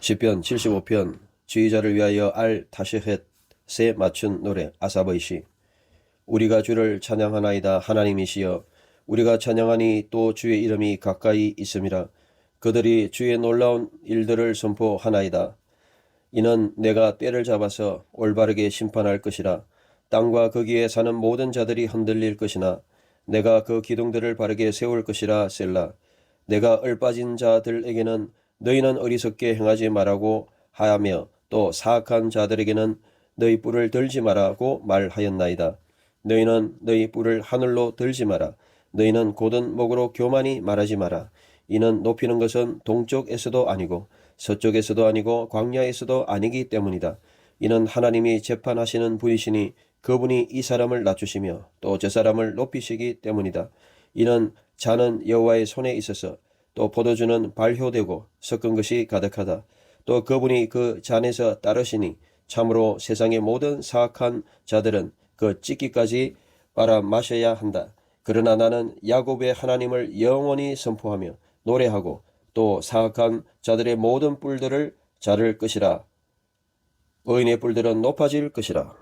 시편 75편 지휘자를 위하여 알 다시헷에 맞춘 노래 아사버의 시. 우리가 주를 찬양하나이다 하나님이시여. 우리가 찬양하니 또 주의 이름이 가까이 있음이라. 그들이 주의 놀라운 일들을 선포하나이다. 이는 내가 때를 잡아서 올바르게 심판할 것이라. 땅과 거기에 사는 모든 자들이 흔들릴 것이나 내가 그 기둥들을 바르게 세울 것이라 셀라. 내가 얼빠진 자들에게는 너희는 어리석게 행하지 말라고 하며 또 사악한 자들에게는 너희 뿔을 들지 말라고 말하였나이다. 너희는 너희 뿔을 하늘로 들지 마라. 너희는 곧은 목으로 교만히 말하지 마라. 이는 높이는 것은 동쪽에서도 아니고 서쪽에서도 아니고 광야에서도 아니기 때문이다. 이는 하나님이 재판하시는 분이시니 그분이 이 사람을 낮추시며 또 저 사람을 높이시기 때문이다. 이는 자는 여호와의 손에 있어서 또 포도주는 발효되고 섞은 것이 가득하다. 또 그분이 그 잔에서 따르시니 참으로 세상의 모든 사악한 자들은 그 찢기까지 빨아 마셔야 한다. 그러나 나는 야곱의 하나님을 영원히 선포하며 노래하고 또 사악한 자들의 모든 뿔들을 자를 것이라. 의인의 뿔들은 높아질 것이라.